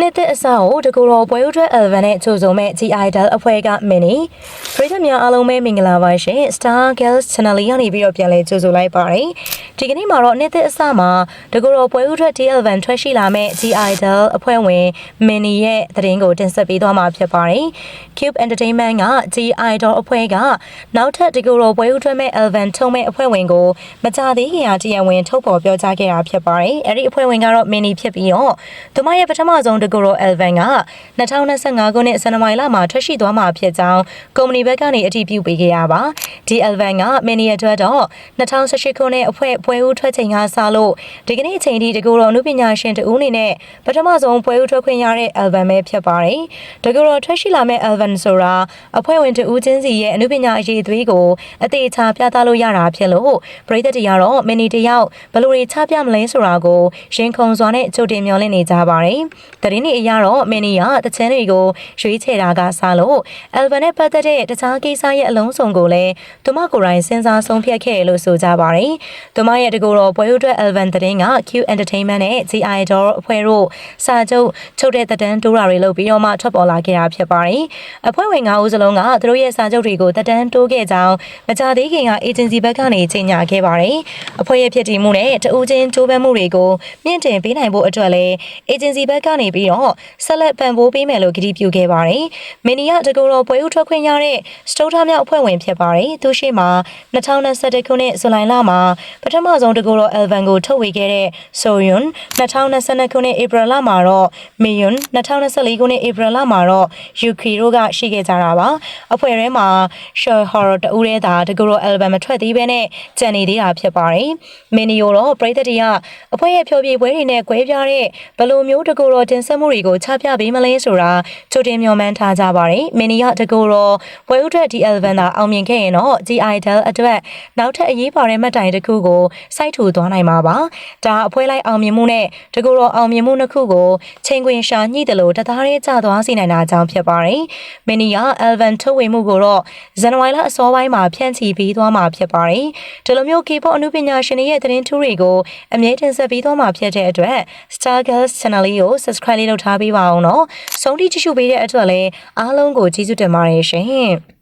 နှစ်သက်အစကိုတကူတော်ပွဲဥထွက် Elvan နဲ့ချိုဆုံမဲ့ G Idol အဖွဲ့ကမင်းနီပရိသတ်များအားလုံးပဲမင်္ဂလာပါရှင် Star Girls Channel လေးကနေပြီးတော့ပြန်လဲကြိုဆိုလိုက်ပါတယ် ဒီကနေ့မှာတော့နှစ်သက်အစမှာတကူတော်ပွဲဥထွက် T Elvan ထွက်ရှိလာမဲ့ G Idol အဖွဲ့ဝင်မင်းနီရဲ့သတင်းကိုတင်ဆက်ပေးသွားမှာဖြစ်ပါတယ် Cube Entertainment က G Idol အဖွဲ့ကနောက်ထပ်တကူတော်ပွဲဥထွက်မဲ့ Elvan ထုံးမဲ့အဖွဲ့ဝင်ကိုမကြသေးခင်ကတရားဝင်ထုတ်ဖော်ပြောကြားခဲ့တာဖြစ်ပါတယ်အဲ့ဒီအဖွဲ့ဝင်ကတော့မင်းနီဖြစ်ပြီးတော့သူမရဲ့ပထမဆုံးတကူတော် Elvan က2025ခုနှစ်ဇန်နဝါရီလမှာထွက်ရှိသွားမှာဖြစ်ကြောင်းကုမ္ပဏီဘက်ကနေအတည်ပြုပေးခဲ့ရပါဒီ Elvan ကမင်းနီအတွက်တော့2018ခုနှစ်အဖွဲ့ပွဲဦးထွက်ချိန်ကစလို့ဒီကနေ့အချိန်ထိတကူတော်အမှုပညာရှင်တဦးအနေနဲ့ပထမဆုံးပွဲဦးထွက်ခွင့်ရတဲ့ Elvan ပဲဖြစ်ပါတယ်တကူတော်ထွက်ရှိလာမဲ့ Elvan ဆိုတာအဖွဲ့ဝင်တဦးချင်းစီရဲ့အမှုပညာအရေးအသွေးကိုအသေးချာပြသလို့ရတာဖြစ်လို့ပရိသတ်တွေကတော့မင်းနီတယောက်ဘယ်လိုတွေချပြမလဲဆိုတာကိုရင်ခုန်စွာနဲ့ကြိုတင်မျှော်လင့်နေကြပါတယ်။တရင်တွေအရတော့မင်းနီကတချမ်းတွေကိုရွေးချယ်တာကစားလို့ Elvan နဲ့ပတ်သက်တဲ့တခြားကိစ္စရဲ့အလုံးစုံကိုလည်းသူမကိုယ်တိုင်စဉ်းစားဆုံးဖြတ်ခဲ့လို့ဆိုကြပါတယ်။သူမရဲ့တကူတော်ပွဲဥအတွက် Elvan တရင်က Q Entertainment နဲ့ G Idol အဖွဲ့တို့စာချုပ်ချုပ်တဲ့တန်းတိုးတာတွေလုပ်ပြီးတော့မှထွက်ပေါ်လာခဲ့တာဖြစ်ပါတယ်။အဖွဲ့ဝင်၅ဦးစလုံးကသူတို့ရဲ့စာချုပ်တွေကိုတန်းတိုးခဲ့ကြောင်းမကြသေးခင်က agency ဘက်ကနေကြေညာခဲ့ပါတယ်။အဖွဲ့ရဲ့ဖြစ်တည်မှုနဲ့တဦးချင်းကြိုးပမ်းမှုတွေကိုမြင့်တင်ပေးနိုင်ဖို့အတွက်လည်း agency ဘက်ကနေပြီးတော့ဆက်လက်ပံ့ပိုးပေးမယ်လို့ကတိပြုခဲ့ပါတယ်။မင်းနီကတကူတော်ပွဲဥထွက်ခွင့်ရတဲ့စတိုးထားမြောက်အဖွဲ့ဝင်ဖြစ်ပါတယ်။သူရှိမှာ2021ခုနှစ်ဇူလိုင်လမှာပထမဆုံးတကူတော် Elvan ကိုထုတ်ဝေခဲ့တဲ့ Soyun 2022ခုနှစ်ဧပြီလမှာတော့ Miyun 2024ခုနှစ်ဧပြီလမှာတော့ Yuki တို့ကရှိခဲ့ကြတာပါ။အဖွဲ့ထဲမှာ Shore Horror တူရဲတာတကူတော် Elvan မထွက်သေးဘဲနဲ့ကြံနေသေးတာဖြစ်ပါတယ်။မင်းနီယိုတော့ပရိသတ်တွေကအဖွဲ့ရဲ့ဖြောပြပွဲတွေနဲ့꿰ပြတဲ့ဘယ်လိုမျိုးတကူတော်တင်ဆက်မှုတွေကိုချပြပေးမလဲဆိုတာကြိုတင်မျှော်မှန်းထားကြပါတယ်။မင်းနီကတကူတော်ပွဲဥထွက်ဒီ Elvan သာအောင်မြင်ခဲ့ရင်တော့ G Idol အတွက်နောက်ထပ်အရေးပါတဲ့မှတ်တိုင်တစ်ခုကိုစိုက်ထူသွားနိုင်မှာပါ။ဒါအဖွဲလိုက်အောင်မြင်မှုနဲ့တကူတော်အောင်မြင်မှုနှစ်ခုကိုချိန်ခွင်ရှာညှိတယ်လို့တသားရဲကျသွားစေနိုင်တာကြောင့်ဖြစ်ပါတယ်။မင်းနီက Elvan ထုတ်ဝေမှုကိုတော့ဇန်နဝါရီလအစောပိုင်းမှာဖြန့်ချီပြီးသွားမှာဖြစ်ပါတယ်။ဒီလိုမျိုး K-pop အမှုပညာရှင်တွေရဲ့သတင်းထူးတွေကိုအမြဲတင်ဆက်ပြီးသွားမှာဖြစ်တဲ့အတွက် Star Girls Channel လေးကို Subscribe လေးလုပ်ထားပေးပါအောင်နော်။ဆုံးထိကြည့်ရှုပေးတဲ့အတွက်လည်းအားလုံးကိုကျေးဇူးတင်ပါတယ်ရှင်။